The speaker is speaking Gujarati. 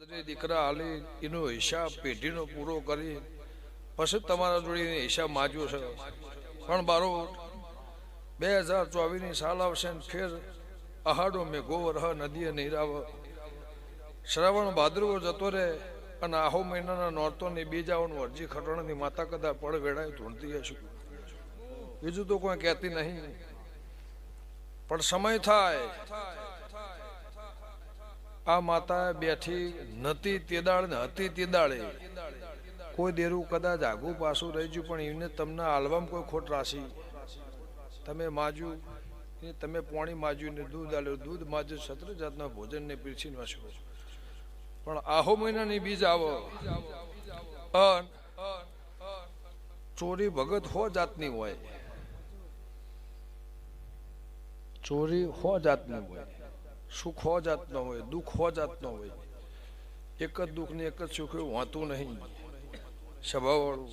બાજરી દીકરા હાલી એનો હિસાબ પેઢીનો પૂરો કરી, પછી તમારા જોડે હિસાબ માજ્યો છે. પણ બારો, બે હજાર ચોવીસની સાલ આવશે ફેર અહાડો મેં ગોવર હ નદીએ નીરાવ શ્રાવણ ભાદરવો જતો રહે અને આહો મહિનાના નોરતોની બીજાઓનું અરજી ખટણની માતા કદા પળ વેળાએ ધૂણતી હશે. બીજું તો કોઈ કહેતી નહીં. પણ સમય થાય આ માતા બેઠી નતી તેદાળ ને હતી તેદાળે. કોઈ દેરું કદાચ આગું પાછું રહી ગયું, પણ એમને તમને આલવામાં કોઈ ખોટ રાશી તમે માજ્યું તમે પોણી માજ્યું ને દૂધ આલ્યું. દૂધ માજ્યું સત્ર જાતના ભોજનને પીરસીને છો પણ આહો મહિનાની બીજ આવો. ચોરી ભગત હો જાતની હોય. ચોરી હો જાતની હોય. સુખ હો જાતનો હોય, દુઃખ હો જાતનો હોય. એક જ દુઃખ ને એક જ સુખ એવું હોતું નહીં સ્વભાવવાળું